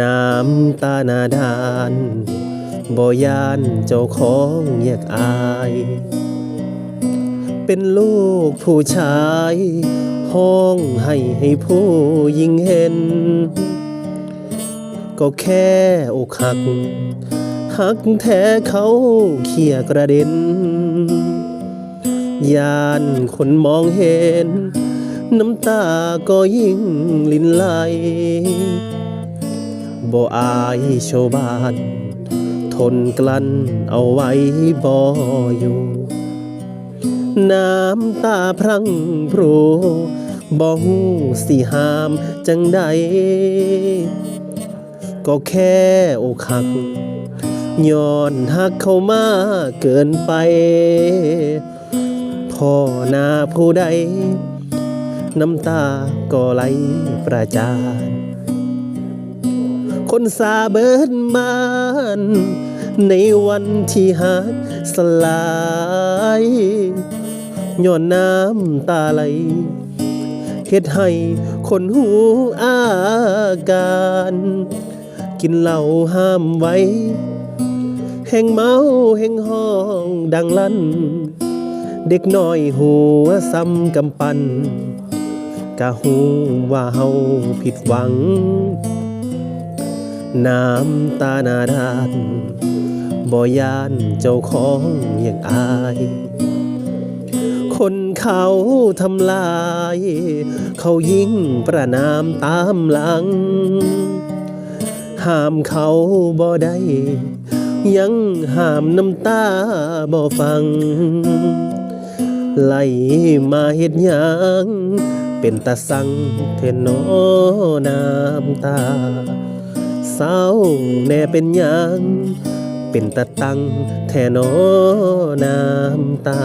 น้ำตาหนาดานบ่ยานเจ้าของอยากอาย เป็นลูกผู้ชายห้องให้ให้ผู้หญิงเห็น ก็แค่อกหัก หักแท้เขาเขี่ยกระเด็น ยานคนมองเห็น น้ำตาก็ยิ่งลินไหล บ่อายชาวบ้าน ทนกลั้นเอาไว้บ่อยู่ น้ำตาพรังพรูบ่ฮู้สิหามจังใด ก็แค่อกหักย้อนหักเข้ามาเกินไป พ่อหน้าผู้ใด น้ำตาก็ไหลประจาน คนสาเบิดบ้านในวันที่หักสลายย้อนน้ำตาไหลเฮ็ดให้คนหูอาการ กินเหล้าห้ามไว้ แห่งเมาแห่งห้องดังลั่น เด็กน้อยหัวซ้ำกำปั้นกะหูว่าเฮาผิดหวัง น้ำตาหนาดานบ่ยานเจ้าของอย่างอาย คนเขาทำลาย เขายิ่งประนามตามหลัง ห้ามเขาบ่ได้ ยังห้ามน้ำตาบ่ฟังไล่มาเฮ็ดหยังเป็นตาสังเทนอน้ำตา เศร้าแน่เป็นยังเป็นตะตังแท่นอน้ำตา